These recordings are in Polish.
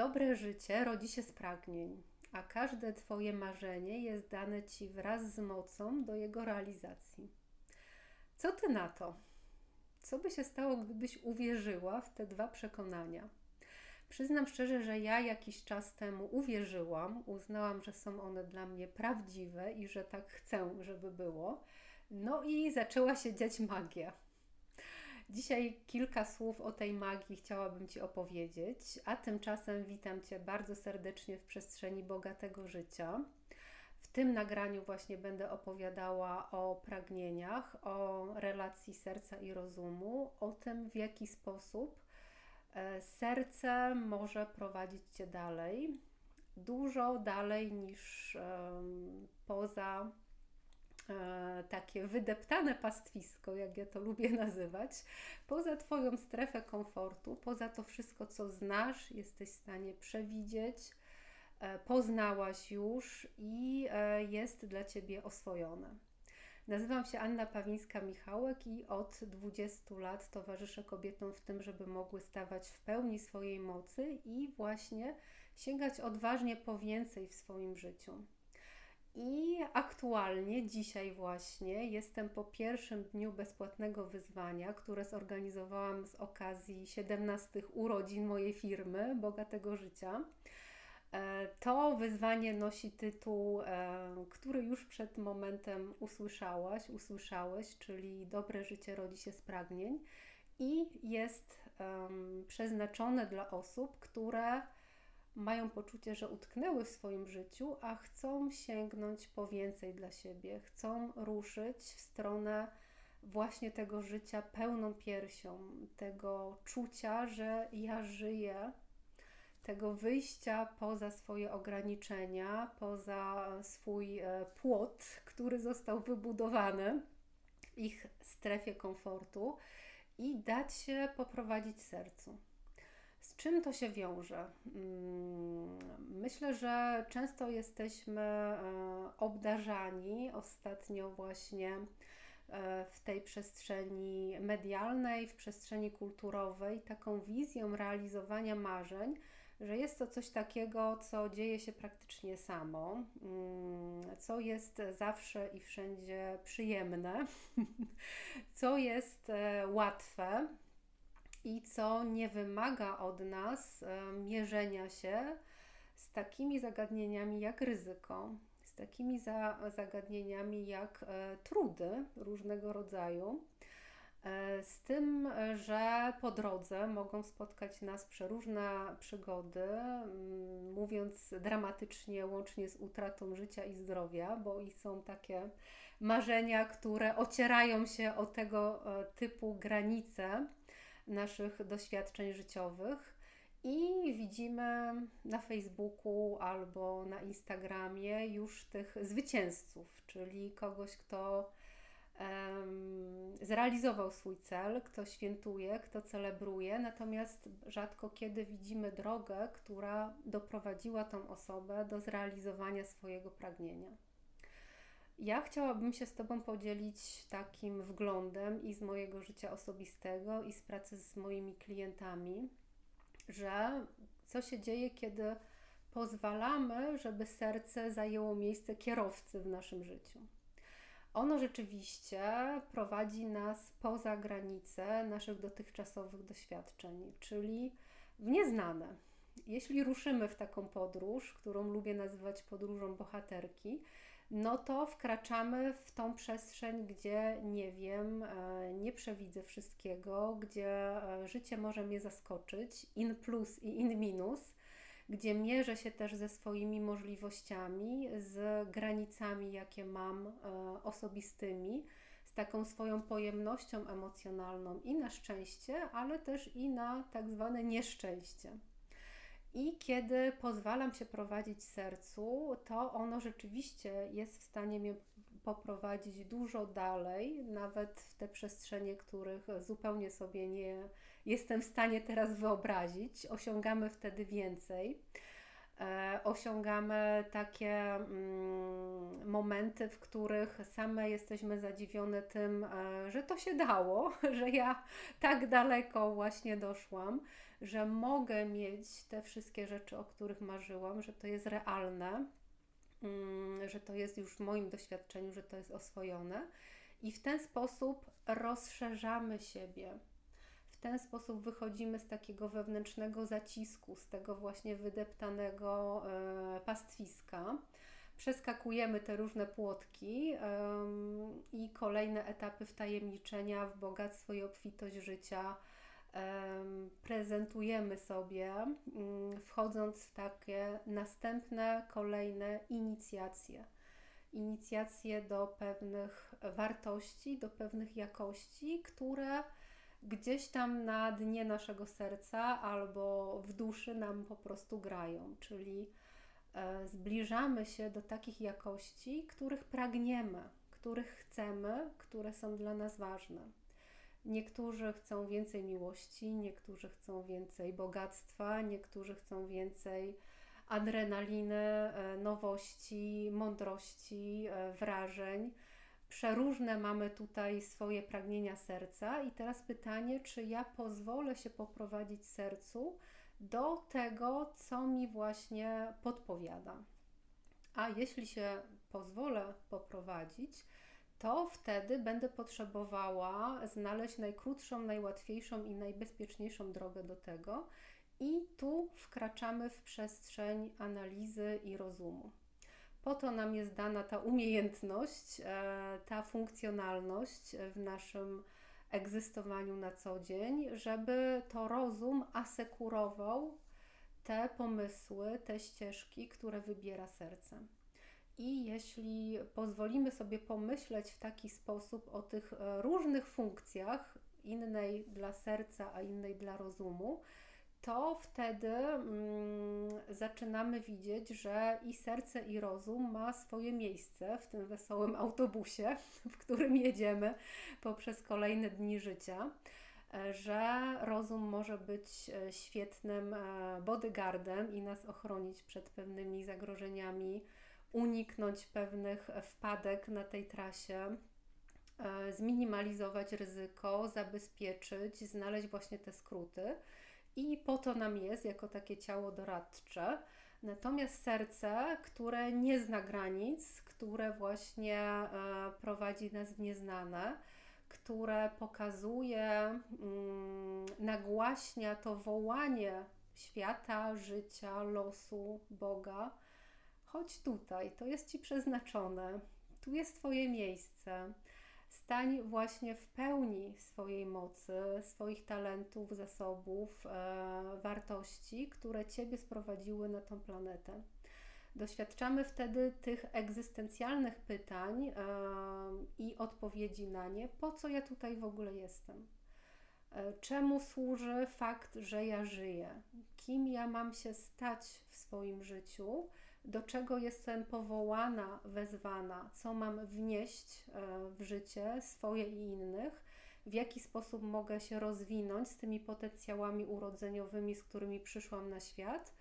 Dobre życie rodzi się z pragnień, a każde Twoje marzenie jest dane Ci wraz z mocą do jego realizacji. Co Ty na to? Co by się stało, gdybyś uwierzyła w te dwa przekonania? Przyznam szczerze, że ja jakiś czas temu uwierzyłam, uznałam, że są one dla mnie prawdziwe i że tak chcę, żeby było. No i zaczęła się dziać magia. Dzisiaj kilka słów o tej magii chciałabym Ci opowiedzieć, a tymczasem witam Cię bardzo serdecznie w przestrzeni bogatego życia. W tym nagraniu właśnie będę opowiadała o pragnieniach, o relacji serca i rozumu, o tym, w jaki sposób e, serce może prowadzić Cię dalej, dużo dalej niż poza takie wydeptane pastwisko, jak ja to lubię nazywać, poza Twoją strefę komfortu, poza to wszystko, co znasz, jesteś w stanie przewidzieć, e, poznałaś już i e, jest dla Ciebie oswojone. Nazywam się Anna Pawińska-Michałek i od 20 lat towarzyszę kobietom w tym, żeby mogły stawać w pełni swojej mocy i właśnie sięgać odważnie po więcej w swoim życiu. I aktualnie, dzisiaj właśnie, jestem po pierwszym dniu bezpłatnego wyzwania, które zorganizowałam z okazji 17 urodzin mojej firmy Bogatego Życia. E, to wyzwanie nosi tytuł, e, który już przed momentem usłyszałaś, usłyszałeś, czyli Dobre życie rodzi się z pragnień i jest przeznaczone dla osób, które mają poczucie, że utknęły w swoim życiu, a chcą sięgnąć po więcej dla siebie, chcą ruszyć w stronę właśnie tego życia pełną piersią, tego czucia, że ja żyję, tego wyjścia poza swoje ograniczenia, poza swój e, płot, który został wybudowany w ich strefie komfortu i dać się poprowadzić sercu. Z czym to się wiąże? Mm, myślę, że często jesteśmy e, obdarzani ostatnio właśnie e, w tej przestrzeni medialnej, w przestrzeni kulturowej, taką wizją realizowania marzeń, że jest to coś takiego, co dzieje się praktycznie samo, mm, co jest zawsze i wszędzie przyjemne, co jest e, łatwe i co nie wymaga od nas e, mierzenia się z takimi zagadnieniami jak ryzyko, z takimi za, zagadnieniami jak e, trudy różnego rodzaju. E, z tym, że po drodze mogą spotkać nas przeróżne przygody, mm, mówiąc dramatycznie, łącznie z utratą życia i zdrowia, bo i są takie marzenia, które ocierają się o tego typu granice naszych doświadczeń życiowych. I widzimy na Facebooku albo na Instagramie już tych zwycięzców, czyli kogoś, kto um, zrealizował swój cel, kto świętuje, kto celebruje, natomiast rzadko kiedy widzimy drogę, która doprowadziła tą osobę do zrealizowania swojego pragnienia. Ja chciałabym się z Tobą podzielić takim wglądem i z mojego życia osobistego, i z pracy z moimi klientami, że co się dzieje, kiedy pozwalamy, żeby serce zajęło miejsce kierowcy w naszym życiu. Ono rzeczywiście prowadzi nas poza granice naszych dotychczasowych doświadczeń, czyli w nieznane. Jeśli ruszymy w taką podróż, którą lubię nazywać podróżą bohaterki, no to wkraczamy w tą przestrzeń, gdzie nie wiem, e, nie przewidzę wszystkiego, gdzie e, życie może mnie zaskoczyć, in plus i in minus, gdzie mierzę się też ze swoimi możliwościami, z granicami, jakie mam e, osobistymi, z taką swoją pojemnością emocjonalną i na szczęście, ale też i na tak zwane nieszczęście. I kiedy pozwalam się prowadzić sercu, to ono rzeczywiście jest w stanie mnie poprowadzić dużo dalej, nawet w te przestrzenie, których zupełnie sobie nie jestem w stanie teraz wyobrazić. Osiągamy wtedy więcej. E, osiągamy takie mm, momenty, w których same jesteśmy zadziwione tym, e, że to się dało, że ja tak daleko właśnie doszłam, że mogę mieć te wszystkie rzeczy, o których marzyłam, że to jest realne, mm, że to jest już w moim doświadczeniu, że to jest oswojone. I w ten sposób rozszerzamy siebie. W ten sposób wychodzimy z takiego wewnętrznego zacisku, z tego właśnie wydeptanego e, pastwiska przeskakujemy te różne płotki i kolejne etapy wtajemniczenia w bogactwo i obfitość życia prezentujemy sobie, um, wchodząc w takie następne, kolejne inicjacje. Inicjacje do pewnych wartości, do pewnych jakości, które gdzieś tam na dnie naszego serca albo w duszy nam po prostu grają, czyli E, zbliżamy się do takich jakości, których pragniemy, których chcemy, które są dla nas ważne. Niektórzy chcą więcej miłości, niektórzy chcą więcej bogactwa, niektórzy chcą więcej adrenaliny, e, nowości, mądrości, e, wrażeń. Przeróżne mamy tutaj swoje pragnienia serca, i teraz pytanie, czy ja pozwolę się poprowadzić sercu do tego, co mi właśnie podpowiada. A jeśli się pozwolę poprowadzić, to wtedy będę potrzebowała znaleźć najkrótszą, najłatwiejszą i najbezpieczniejszą drogę do tego, i tu wkraczamy w przestrzeń analizy i rozumu. Po to nam jest dana ta umiejętność, e, ta funkcjonalność w naszym egzystowaniu na co dzień, żeby to rozum asekurował te pomysły, te ścieżki, które wybiera serce. I jeśli pozwolimy sobie pomyśleć w taki sposób o tych e, różnych funkcjach, innej dla serca, a innej dla rozumu, to wtedy mm, zaczynamy widzieć, że i serce, i rozum ma swoje miejsce w tym wesołym autobusie, w którym jedziemy poprzez kolejne dni życia. E, że rozum może być e, świetnym bodyguardem i nas ochronić przed pewnymi zagrożeniami, uniknąć pewnych wpadek na tej trasie, zminimalizować ryzyko, zabezpieczyć, znaleźć właśnie te skróty i po to nam jest jako takie ciało doradcze. Natomiast serce, które nie zna granic, które właśnie e, prowadzi nas w nieznane, które pokazuje, mm, nagłaśnia to wołanie świata, życia, losu, Boga. Chodź tutaj, to jest Ci przeznaczone, tu jest Twoje miejsce stań właśnie w pełni swojej mocy, swoich talentów, zasobów, e, wartości, które Ciebie sprowadziły na tą planetę. Doświadczamy wtedy tych egzystencjalnych pytań e, i odpowiedzi na nie, po co ja tutaj w ogóle jestem. E, czemu służy fakt, że ja żyję? Kim ja mam się stać w swoim życiu? Do czego jestem powołana, wezwana, co mam wnieść e, w życie swoje i innych, w jaki sposób mogę się rozwinąć z tymi potencjałami urodzeniowymi, z którymi przyszłam na świat,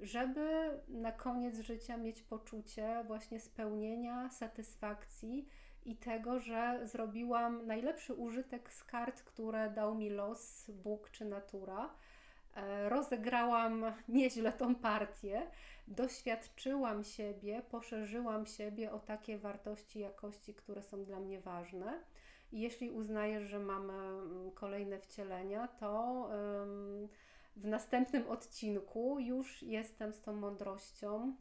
żeby na koniec życia mieć poczucie właśnie spełnienia, satysfakcji i tego, że zrobiłam najlepszy użytek z kart, które dał mi los, Bóg czy natura. E, rozegrałam nieźle tą partię doświadczyłam siebie, poszerzyłam siebie o takie wartości, jakości, które są dla mnie ważne. I jeśli uznajesz, że mamy mm, kolejne wcielenia, to w następnym odcinku już jestem z tą mądrością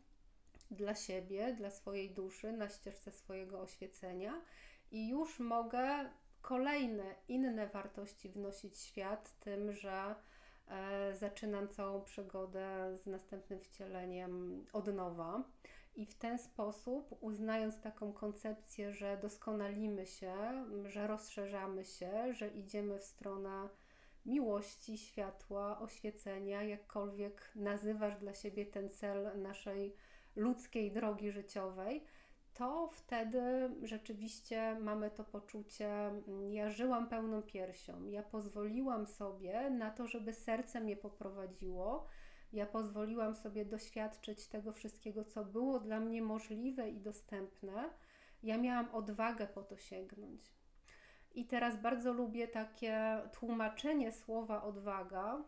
dla siebie, dla swojej duszy, na ścieżce swojego oświecenia i już mogę kolejne inne wartości wnosić w świat tym, że zaczynam całą przygodę z następnym wcieleniem od nowa. I w ten sposób, uznając taką koncepcję, że doskonalimy się, że rozszerzamy się, że idziemy w stronę miłości, światła, oświecenia, jakkolwiek nazywasz dla siebie ten cel naszej ludzkiej drogi życiowej, to wtedy rzeczywiście mamy to poczucie, mm, ja żyłam pełną piersią, ja pozwoliłam sobie na to, żeby serce mnie poprowadziło, ja pozwoliłam sobie doświadczyć tego wszystkiego, co było dla mnie możliwe i dostępne. Ja miałam odwagę po to sięgnąć. I teraz bardzo lubię takie tłumaczenie słowa odwaga,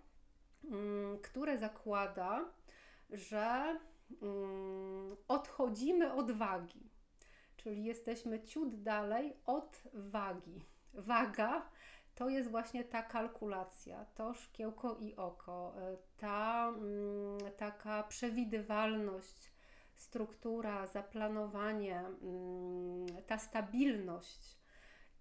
mm, które zakłada, że mm, odchodzimy od wagi, czyli jesteśmy ciut dalej od wagi. Waga to jest właśnie ta kalkulacja, to szkiełko i oko, e, ta mm, taka przewidywalność, struktura, zaplanowanie, mm, ta stabilność.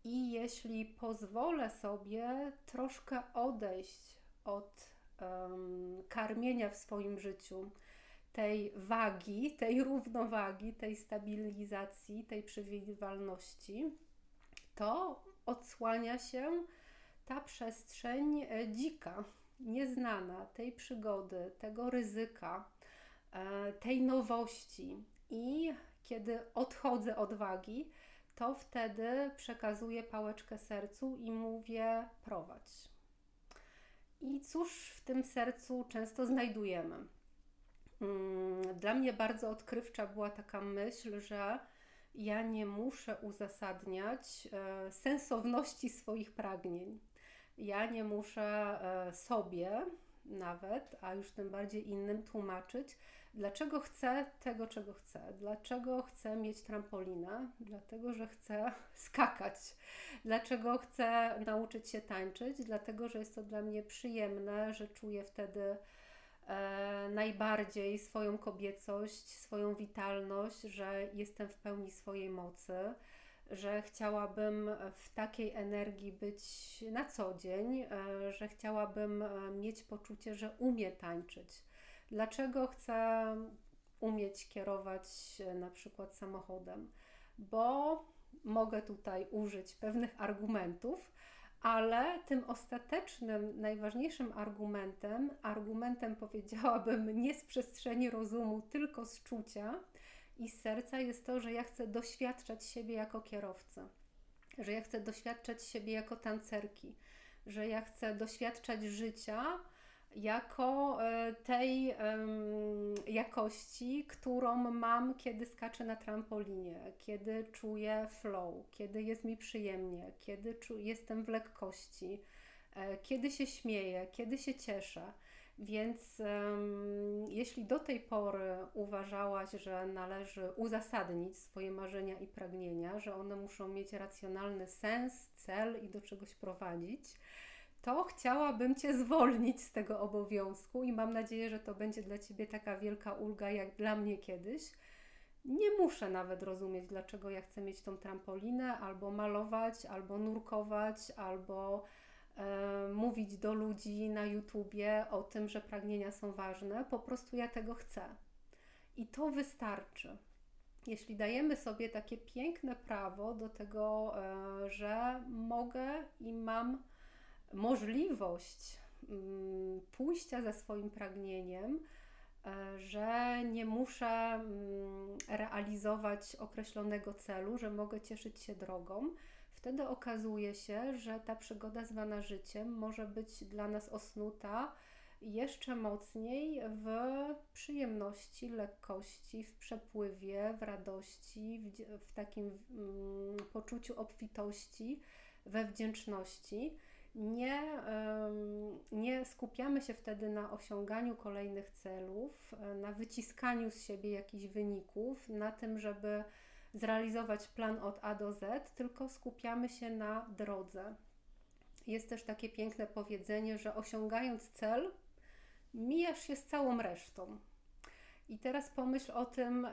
I jeśli pozwolę sobie troszkę odejść od um, karmienia w swoim życiu, tej wagi, tej równowagi, tej stabilizacji, tej przewidywalności, to odsłania się ta przestrzeń e, dzika, nieznana, tej przygody, tego ryzyka, e, tej nowości. I kiedy odchodzę od wagi, to wtedy przekazuję pałeczkę sercu i mówię prowadź. I cóż w tym sercu często znajdujemy? Mm, dla mnie bardzo odkrywcza była taka myśl, że ja nie muszę uzasadniać e, sensowności swoich pragnień. Ja nie muszę e, sobie nawet, a już tym bardziej innym tłumaczyć, dlaczego chcę tego, czego chcę. Dlaczego chcę mieć trampolinę? Dlatego, że chcę skakać. Dlaczego chcę nauczyć się tańczyć? Dlatego, że jest to dla mnie przyjemne, że czuję wtedy e, najbardziej swoją kobiecość, swoją witalność, że jestem w pełni swojej mocy że chciałabym w takiej energii być na co dzień, e, że chciałabym e, mieć poczucie, że umie tańczyć. Dlaczego chcę umieć kierować na przykład samochodem? Bo mogę tutaj użyć pewnych argumentów, ale tym ostatecznym, najważniejszym argumentem, argumentem powiedziałabym nie z przestrzeni rozumu, tylko z czucia, i z serca jest to, że ja chcę doświadczać siebie jako kierowcy, że ja chcę doświadczać siebie jako tancerki, że ja chcę doświadczać życia jako e, tej jakości, którą mam, kiedy skaczę na trampolinie, kiedy czuję flow, kiedy jest mi przyjemnie, kiedy jestem w lekkości, e, kiedy się śmieję, kiedy się cieszę. Więc jeśli do tej pory uważałaś, że należy uzasadnić swoje marzenia i pragnienia, że one muszą mieć racjonalny sens, cel i do czegoś prowadzić, to chciałabym Cię zwolnić z tego obowiązku i mam nadzieję, że to będzie dla Ciebie taka wielka ulga jak dla mnie kiedyś. Nie muszę nawet rozumieć, dlaczego ja chcę mieć tą trampolinę, albo malować, albo nurkować, albo E, mówić do ludzi na YouTubie o tym, że pragnienia są ważne, po prostu ja tego chcę. I to wystarczy. Jeśli dajemy sobie takie piękne prawo do tego, e, że mogę i mam możliwość mm, pójścia za swoim pragnieniem, e, że nie muszę mm, realizować określonego celu, że mogę cieszyć się drogą, wtedy okazuje się, że ta przygoda zwana życiem może być dla nas osnuta jeszcze mocniej w przyjemności, lekkości, w przepływie, w radości, w, w takim mm, poczuciu obfitości, we wdzięczności. Nie, nie skupiamy się wtedy na osiąganiu kolejnych celów, na wyciskaniu z siebie jakichś wyników, na tym, żeby zrealizować plan od A do Z, tylko skupiamy się na drodze. Jest też takie piękne powiedzenie, że osiągając cel, mijasz się z całą resztą. I teraz pomyśl o tym,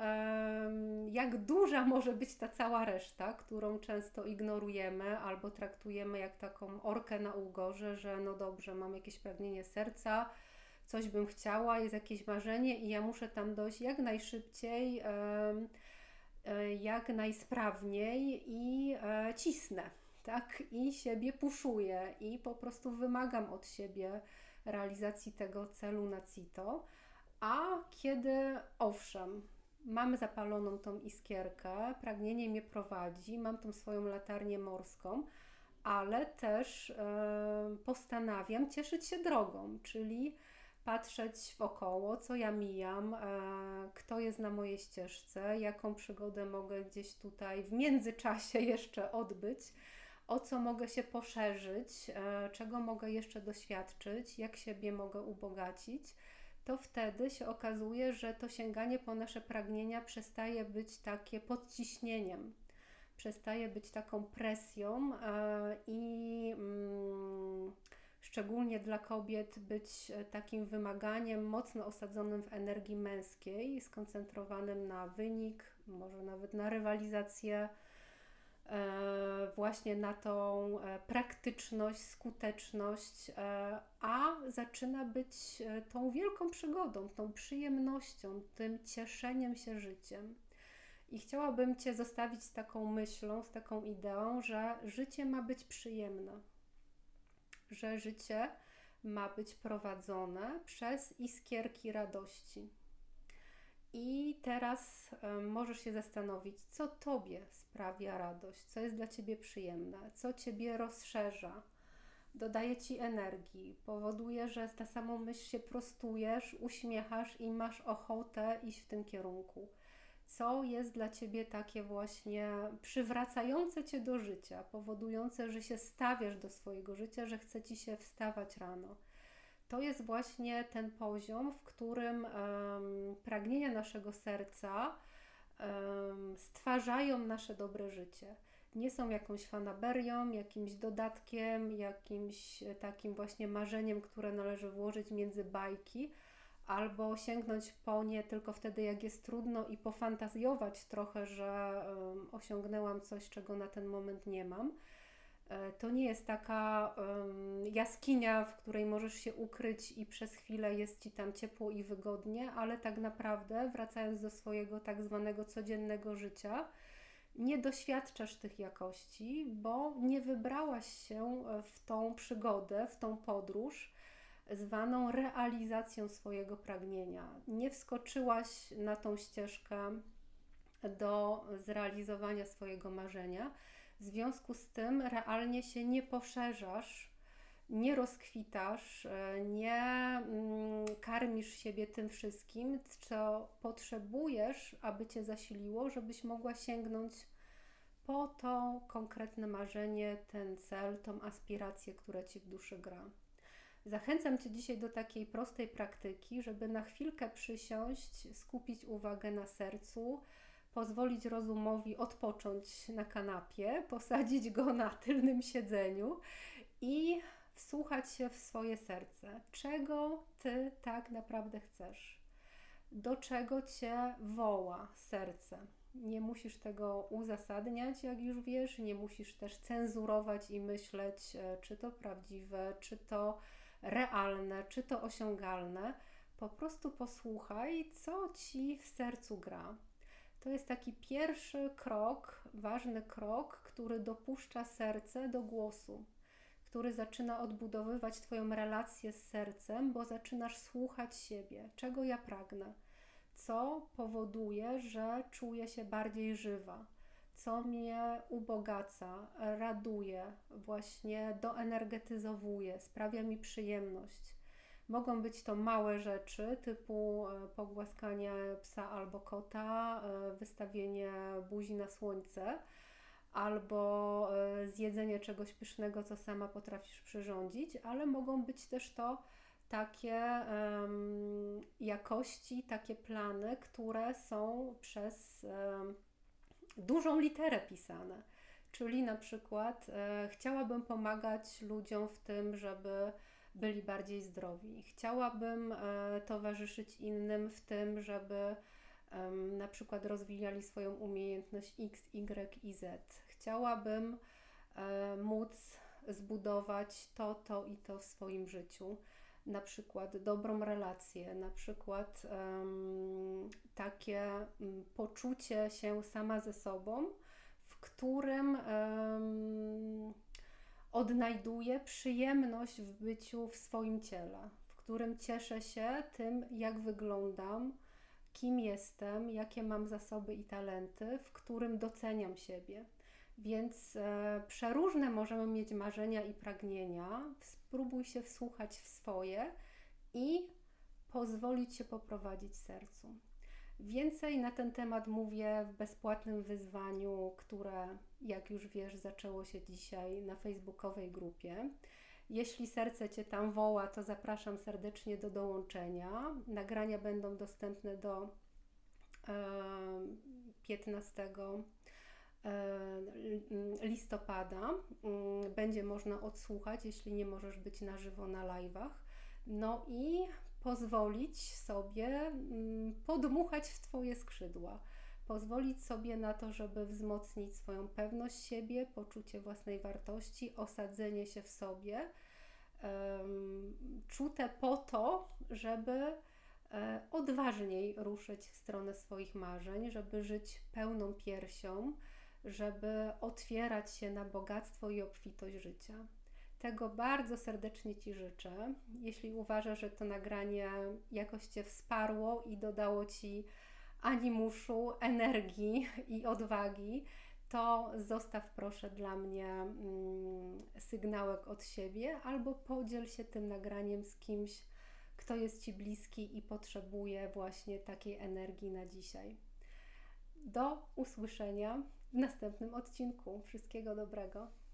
jak duża może być ta cała reszta, którą często ignorujemy albo traktujemy jak taką orkę na ugorze, że no dobrze, mam jakieś pragnienie serca, coś bym chciała, jest jakieś marzenie i ja muszę tam dojść jak najszybciej E, jak najsprawniej i e, cisnę, tak? I siebie puszuję i po prostu wymagam od siebie realizacji tego celu na CITO. A kiedy owszem, mamy zapaloną tą iskierkę, pragnienie mnie prowadzi, mam tą swoją latarnię morską, ale też e, postanawiam cieszyć się drogą, czyli patrzeć wokoło, co ja mijam, e, kto jest na mojej ścieżce, jaką przygodę mogę gdzieś tutaj w międzyczasie jeszcze odbyć, o co mogę się poszerzyć, e, czego mogę jeszcze doświadczyć, jak siebie mogę ubogacić, to wtedy się okazuje, że to sięganie po nasze pragnienia przestaje być takie podciśnieniem, przestaje być taką presją e, i mm, szczególnie dla kobiet być takim wymaganiem mocno osadzonym w energii męskiej, skoncentrowanym na wynik, może nawet na rywalizację E, właśnie na tą e, praktyczność, skuteczność, e, a zaczyna być tą wielką przygodą, tą przyjemnością, tym cieszeniem się życiem. I chciałabym Cię zostawić z taką myślą, z taką ideą, że życie ma być przyjemne, że życie ma być prowadzone przez iskierki radości. I teraz możesz się zastanowić, co Tobie sprawia radość, co jest dla Ciebie przyjemne, co Ciebie rozszerza, dodaje Ci energii, powoduje, że na samą myśl się prostujesz, uśmiechasz i masz ochotę iść w tym kierunku. Co jest dla Ciebie takie właśnie przywracające Cię do życia, powodujące, że się stawiasz do swojego życia, że chce Ci się wstawać rano to jest właśnie ten poziom, w którym pragnienia naszego serca stwarzają nasze dobre życie. Nie są jakąś fanaberią, jakimś dodatkiem, jakimś takim właśnie marzeniem, które należy włożyć między bajki, albo sięgnąć po nie tylko wtedy, jak jest trudno i pofantazjować trochę, że osiągnęłam coś, czego na ten moment nie mam E, to nie jest taka jaskinia, w której możesz się ukryć i przez chwilę jest ci tam ciepło i wygodnie, ale tak naprawdę, wracając do swojego tak zwanego codziennego życia, nie doświadczasz tych jakości, bo nie wybrałaś się w tą przygodę, w tą podróż zwaną realizacją swojego pragnienia. Nie wskoczyłaś na tą ścieżkę do zrealizowania swojego marzenia w związku z tym realnie się nie poszerzasz, nie rozkwitasz, e, nie mm, karmisz siebie tym wszystkim, co potrzebujesz, aby cię zasiliło, żebyś mogła sięgnąć po to konkretne marzenie, ten cel, tą aspirację, która ci w duszy gra. Zachęcam Cię dzisiaj do takiej prostej praktyki, żeby na chwilkę przysiąść, skupić uwagę na sercu, pozwolić rozumowi odpocząć na kanapie, posadzić go na tylnym siedzeniu i wsłuchać się w swoje serce. Czego ty tak naprawdę chcesz? Do czego cię woła serce? Nie musisz tego uzasadniać, jak już wiesz, nie musisz też cenzurować i myśleć, e, czy to prawdziwe, czy to realne, czy to osiągalne. Po prostu posłuchaj, co ci w sercu gra to jest taki pierwszy krok, ważny krok, który dopuszcza serce do głosu, który zaczyna odbudowywać Twoją relację z sercem, bo zaczynasz słuchać siebie, czego ja pragnę, co powoduje, że czuję się bardziej żywa, co mnie ubogaca, raduje, właśnie doenergetyzowuje, sprawia mi przyjemność Mogą być to małe rzeczy typu e, pogłaskanie psa albo kota, e, wystawienie buzi na słońce, albo e, zjedzenie czegoś pysznego, co sama potrafisz przyrządzić, ale mogą być też to takie um, jakości, takie plany, które są przez um, dużą literę pisane. Czyli na przykład e, chciałabym pomagać ludziom w tym, żeby byli bardziej zdrowi. Chciałabym e, towarzyszyć innym w tym, żeby na przykład rozwijali swoją umiejętność X, Y i Z. Chciałabym e, móc zbudować to, to i to w swoim życiu. Na przykład dobrą relację, na przykład um, takie poczucie się sama ze sobą, w którym um, odnajduję przyjemność w byciu w swoim ciele, w którym cieszę się tym, jak wyglądam, kim jestem, jakie mam zasoby i talenty, w którym doceniam siebie. Więc e, przeróżne możemy mieć marzenia i pragnienia. Spróbuj się wsłuchać w swoje i pozwolić się poprowadzić sercu. Więcej na ten temat mówię w bezpłatnym wyzwaniu, które, jak już wiesz, zaczęło się dzisiaj na facebookowej grupie. Jeśli serce Cię tam woła, to zapraszam serdecznie do dołączenia. Nagrania będą dostępne do 15 e, listopada. Mm, będzie można odsłuchać, jeśli nie możesz być na żywo na live'ach. No i pozwolić sobie mm, podmuchać w Twoje skrzydła. Pozwolić sobie na to, żeby wzmocnić swoją pewność siebie, poczucie własnej wartości, osadzenie się w sobie, czute po to, żeby e, odważniej ruszyć w stronę swoich marzeń, żeby żyć pełną piersią, żeby otwierać się na bogactwo i obfitość życia. Tego bardzo serdecznie Ci życzę. Jeśli uważasz, że to nagranie jakoś Cię wsparło i dodało Ci animuszu, energii i odwagi, to zostaw proszę dla mnie mm, sygnałek od siebie albo podziel się tym nagraniem z kimś, kto jest Ci bliski i potrzebuje właśnie takiej energii na dzisiaj. Do usłyszenia w następnym odcinku. Wszystkiego dobrego.